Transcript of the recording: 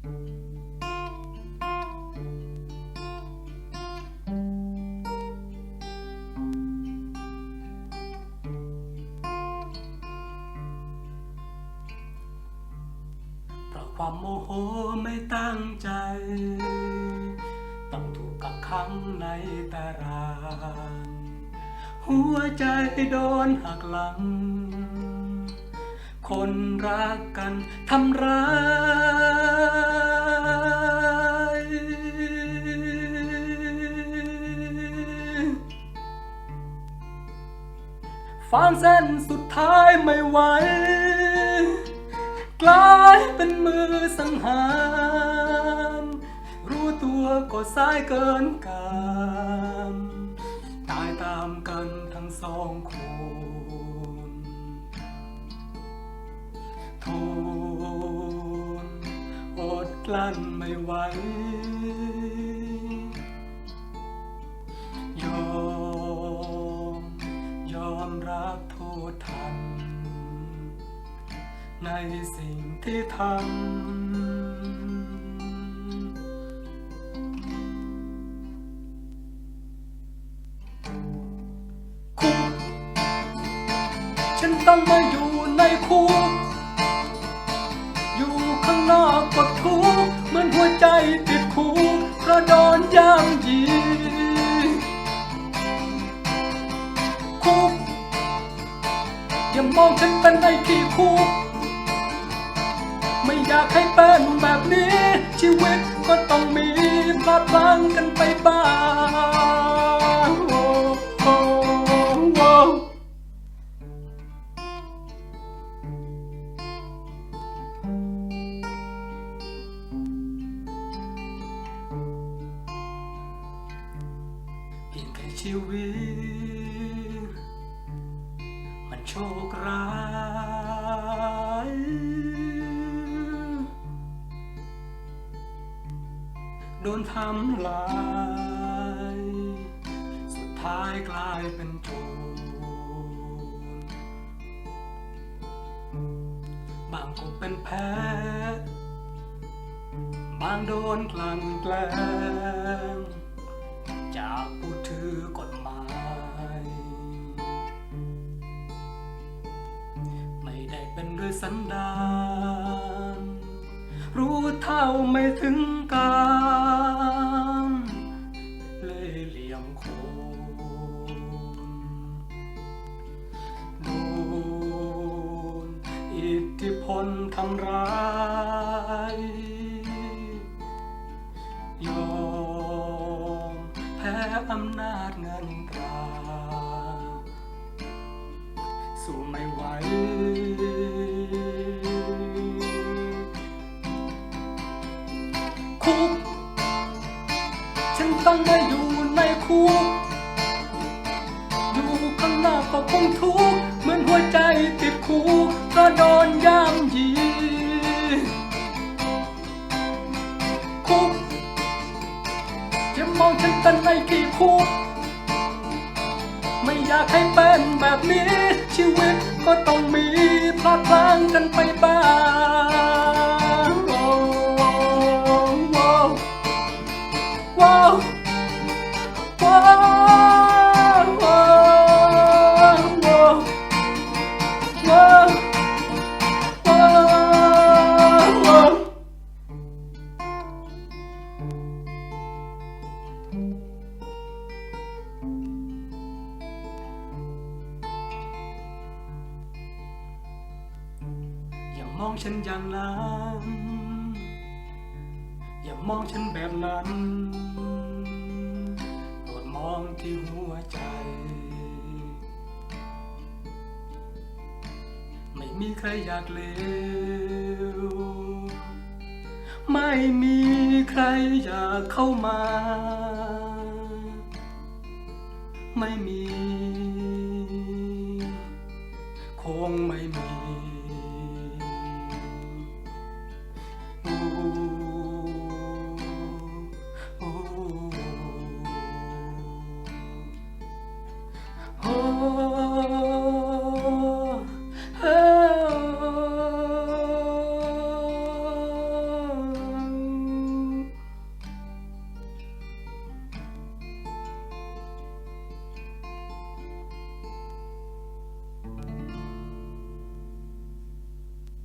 เพราะความโมโหไม่ตั้งใจ ต้องถูกกักขังในตาราง หัวใจโดนหักหลัง คนรักกันทำร้าย ฟางเส้นสุดท้ายไม่ไหว กลายเป็นมือสังหาร รู้ตัวก็สายเกินการตายตามกันทั้งสองคนทนอดกลั้นไม่ไหว รับโทษทันในสิ่งที่ทำคุกฉันต้องมาอยู่ในคุกอยู่ข้างนอกก็ทุกเหมือนหัวใจติดคุกเพระโดน อย่ามองฉันเป็นไอ้ขี้คุกไม่อยากให้เป็นแบบนี้ ชีวิตก็ต้องมีพลาดพลั้งกันไปบ้างเพียงแค่ชีวิต โชคร้ายโดนทำลาย สุดท้ายกลายเป็นโจรบางก็เป็นแพ้บางโดนกลั่นแกล้ง สันดาน รู้เท่าไม่ถึงการเล่เหลี่ยมโคนโดนอิทธิพลทำร้ายยอมแพ้อำนาจเงินตรา สู้ไม่ไหว คุก ฉันต้องมาอยู่ในคุก อยู่ข้างหน้าก็คงทุกข์เหมือนหัวใจติดคุกก็โดนย่ำยีคุกอย่ามองฉันเป็นไอ้ขี้คุก ไม่อยากให้เป็นแบบนี้ ชีวิตก็ต้องมีพลาดพลั้งกันไปบ้าง อย่ามองฉันอย่างนั้นอย่ามองฉันแบบนั้นโปรดมองที่หัวใจ ไม่มีใครอยากเลวไม่มีใครอยากเข้ามา ไม่มี